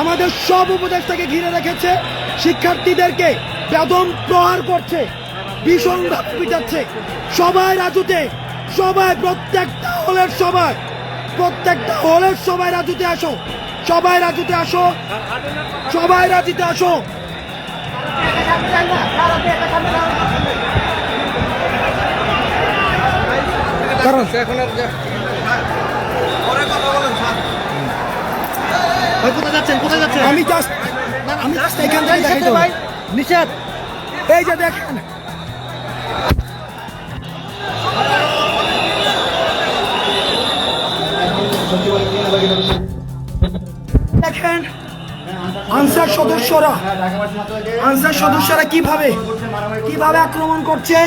আমাদের সব উপদেশটাকে ঘিরে রেখেছে, শিক্ষার্থীদেরকে বেদম প্রহার করছে ভীষণভাবে পিটাচ্ছে। সবাই রাজুতে, সবাই প্রত্যেকটা হলের সবাই, প্রত্যেকটা হলের সবাই রাজুতে আসো, সবাই রাজুতে আসো, সবাই রাজুতে আসো। কারণ কোথায় যাচ্ছেন? কোথায় যাচ্ছেন? আমি জাস্ট আমি জাস্ট এখান থেকে দেখাইতে ভাই নিষেধ। এই যে দেখেন। দেখেন আনসার সদস্যরা আনসার সদস্যরা কীভাবে কীভাবে আক্রমণ করছে?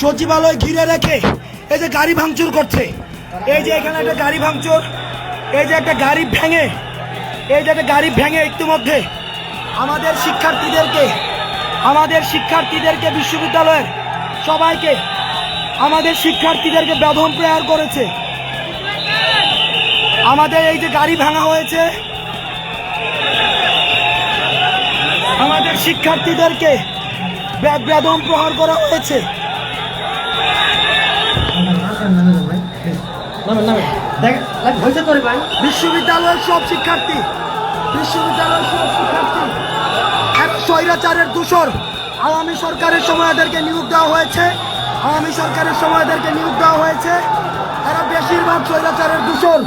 সচিবালয় ঘিরে রেখে এই যে গাড়ি ভাঙচুর করছে। এই যে এখানে একটা গাড়ি ভাঙচুর এই যে একটা গাড়ি ভেঙে এই যে একটা গাড়ি ভেঙে ইতিমধ্যে আমাদের শিক্ষার্থীদেরকে আমাদের শিক্ষার্থীদেরকে বিশ্ববিদ্যালয়ের সবাইকে, আমাদের শিক্ষার্থীদেরকে বেদম প্রেয়ার করেছে। আমাদের এই যে গাড়ি ভাঙা হয়েছে, আমাদের শিক্ষার্থীদেরকে বেদম প্রহার করা হয়েছে। বিশ্ববিদ্যালয়ের সব শিক্ষার্থী, বিশ্ববিদ্যালয়ের সব শিক্ষার্থী, এক স্বৈরাচারের দূষর। আওয়ামী সরকারের সময় এদেরকে নিয়োগ দেওয়া হয়েছে। আওয়ামী সরকারের সময় এদেরকে নিয়োগ দেওয়া হয়েছে। তারা বেশিরভাগ স্বৈরাচারের দূষর।